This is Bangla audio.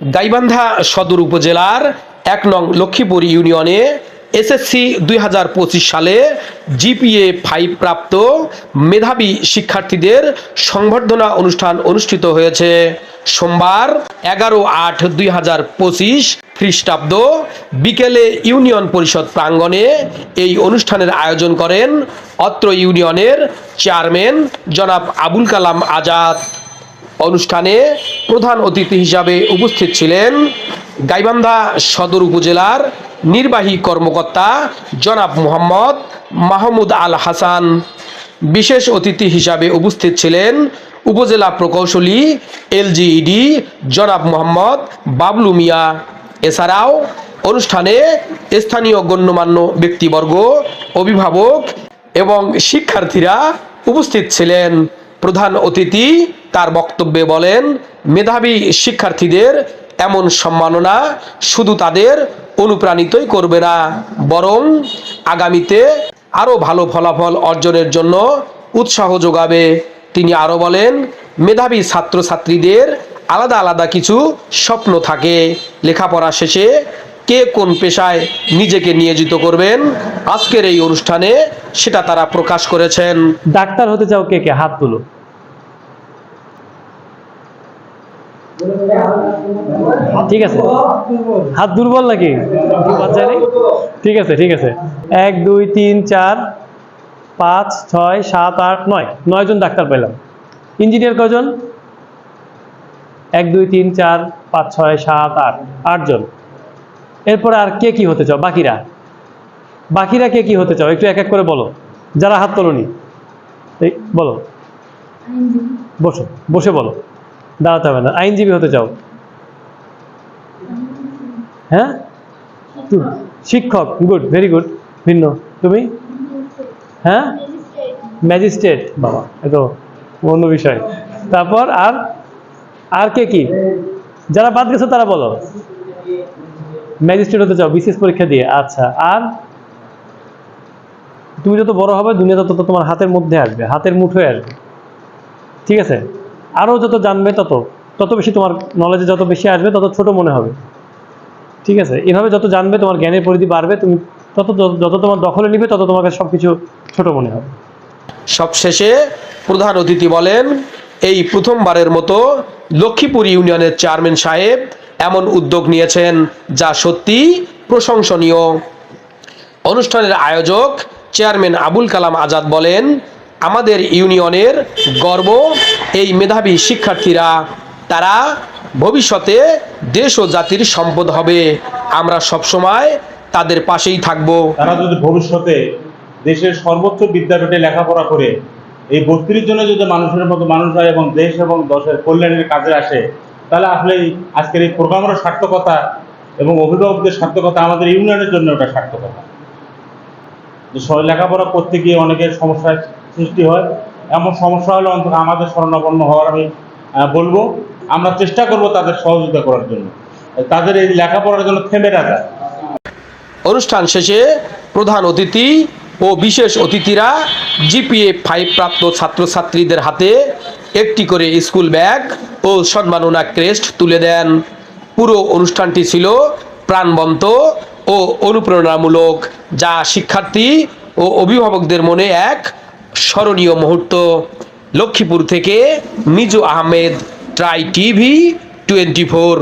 গাইবান্ধা সদর উপজেলার এক নং লক্ষ্মীপুর ইউনিয়নে এসএসসি দুই হাজার পঁচিশ সালে জিপিএ ফাইভ প্রাপ্ত মেধাবী শিক্ষার্থীদের সংবর্ধনা অনুষ্ঠান অনুষ্ঠিত হয়েছে। সোমবার এগারো আট দুই হাজার পঁচিশ খ্রিস্টাব্দ বিকেলে ইউনিয়ন পরিষদ প্রাঙ্গণে এই অনুষ্ঠানের আয়োজন করেন অত্র ইউনিয়নের চেয়ারম্যান জনাব আবুল কালাম আজাদ। অনুষ্ঠানে প্রধান অতিথি হিসাবে উপস্থিত ছিলেন গাইবান্ধা সদর উপজেলার নির্বাহী কর্মকর্তা জনাব মোহাম্মদ মাহমুদ আল হাসান। বিশেষ অতিথি হিসাবে উপস্থিত ছিলেন উপজেলা প্রকৌশলী এলজিইডি জনাব মোহাম্মদ বাবলু মিয়া। এছাড়াও অনুষ্ঠানে স্থানীয় গণ্যমান্য ব্যক্তিবর্গ, অভিভাবক এবং শিক্ষার্থীরা উপস্থিত ছিলেন। প্রধান অতিথি, তার বক্তব্যে বলেন, মেধাবী শিক্ষার্থীদের এমন সম্মাননা শুধু তাদের অনুপ্রাণিতই করবে না, বরং আগামীতে আরও ভালো ফলাফল অর্জনের জন্য উৎসাহ যোগাবে। তিনি আরও বলেন, মেধাবী ছাত্রছাত্রীদের আলাদা আলাদা কিছু স্বপ্ন থাকে। লেখাপড়া শেষে কে কোন পেশায় নিজেকে নিয়োজিত করবেন আজকের এই অনুষ্ঠানে সেটা তারা প্রকাশ করেছেন। ডাক্তার হতে চাও কে কে? হাত তুলো। ঠিক আছে। হাত দুর্বল নাকি? ঠিক আছে ঠিক আছে। এক, দুই, তিন, চার, পাঁচ, ছয়, সাত, আট, নয়। নয় জন ডাক্তার পেলাম ইঞ্জিনিয়ার কজন? এক, দুই, তিন, চার, পাঁচ, ছয়, সাত, আট আটজন এরপরে আর কে কি হতে চাও? বাকিরা? বাকিরা কে কি হতে চাও? একটু এক এক করে বলো। যারা হাত তোলনি। এই বলো। বসো বসে বলো। দাঁড়াতে হবে না। আইনজীবী হতে চাও। হ্যাঁ? শিক্ষক। Good very good. ভিন্ন। তুমি? হ্যাঁ? ম্যাজিস্ট্রেট। বাবা এ তো অন্য বিষয়। তারপর আর আর কে কি? যারা বাদ গেছো তারা বলো। ম্যাজিস্ট্রেট হতে চাও বিশেষ পরীক্ষা দিয়ে। আচ্ছা আর? তুমি যত বড় হবে, দুনিয়া তত তোমার হাতের মধ্যে আসবে, হাতের মুঠোয় আসবে। ঠিক আছে? আরও যত জানবে তত তত বেশি তোমার নলেজে যত বেশি আসবে, তত ছোট মনে হবে। ঠিক আছে? এভাবে যত জানবে, তোমার জ্ঞানের পরিধি বাড়বে, তুমি তত যত- যত তোমার দখলে নিবে, তত তোমার কাছে সব কিছু ছোট মনে হবে। সবশেষে প্রধান অতিথি বলেন, এই প্রথমবারের মতো লক্ষ্মীপুর ইউনিয়নের চেয়ারম্যান সাহেব এমন উদ্যোগ নিয়েছেন যা সত্যি প্রশংসনীয়। অনুষ্ঠানের আয়োজক চেয়ারম্যান আবুল কালাম আজাদ বলেন, আমাদের ইউনিয়নের গর্ব, এই মেধাবী শিক্ষার্থীরা, তারা ভবিষ্যতে দেশ ও জাতির সম্পদ হবে। আমরা সবসময় তাদের পাশেই থাকব। তারা যদি ভবিষ্যতে দেশের সর্বোচ্চ বিদ্যাপীঠে লেখাপড়া করে, এই বত্রিশ জনে যদি মানুষের মতো মানুষ হয় এবং দেশ এবং দশের কল্যাণের কাজে আসে, তাহলে আসলে আজকের এই প্রোগ্রামের সার্থকতা এবং অভিভাবকদের সার্থকতা আমাদের ইউনিয়নের জন্য ওটা সার্থকতা। যে লেখাপড়া করতে গিয়ে অনেকের সমস্যার সৃষ্টি হয়। এমন সমস্যা হলে অন্তত আমাদের শরণাপন্ন হওয়ার আমি বলব। আমরা চেষ্টা করব তাদের সহযোগিতা করার জন্য। তাদের এই লেখাপড়ার জন্য থেমে রাখা। অনুষ্ঠান শেষে প্রধান অতিথি ও বিশেষ অতিথিরা জিপিএ ফাইভ প্রাপ্ত ছাত্রছাত্রীদের হাতে একটি করে স্কুল ব্যাগ ও সম্মাননা ক্রেস্ট তুলে দেন। পুরো অনুষ্ঠানটি ছিল প্রাণবন্ত। ও অনুপ্রেরণামূলক যা শিক্ষার্থী ও অভিভাবকদের মনে এক স্মরণীয় মুহূর্ত। লক্ষ্মীপুর থেকে Miju Ahmed try TV twenty four